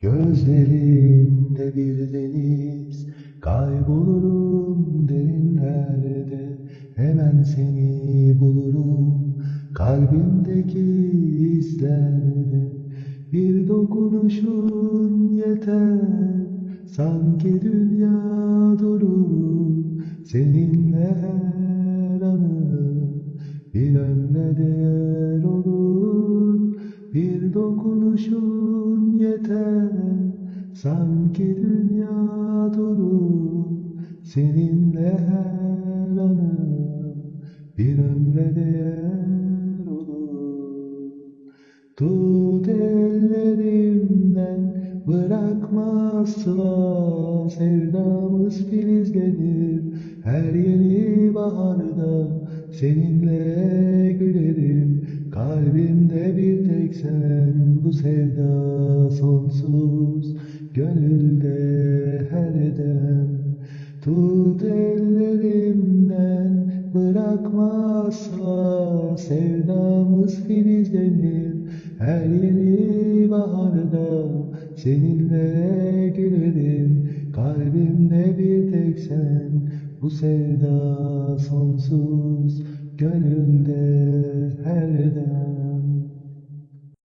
Gözlerinde bir deniz Kaybolurum derinlerde. Hemen seni bulurum Kalbimdeki izlerde Bir dokunuşun yeter Sanki dünya durur Seninle her anım Bir ömre değer olur Sanki dünya durur Seninle her anım Bir ömre değer olur. Tut ellerimden bırakma Sevdamız filizlenir her yeni baharda. Seninle kalbimde bir tek sen Bu sevda sonsuz. Gönülde her dem Tut ellerimden bırakma Sevdamız filizlenir her yeni baharda Seninle gülerim. Kalbimde bir tek sen Bu sevda sonsuz. Gönülde her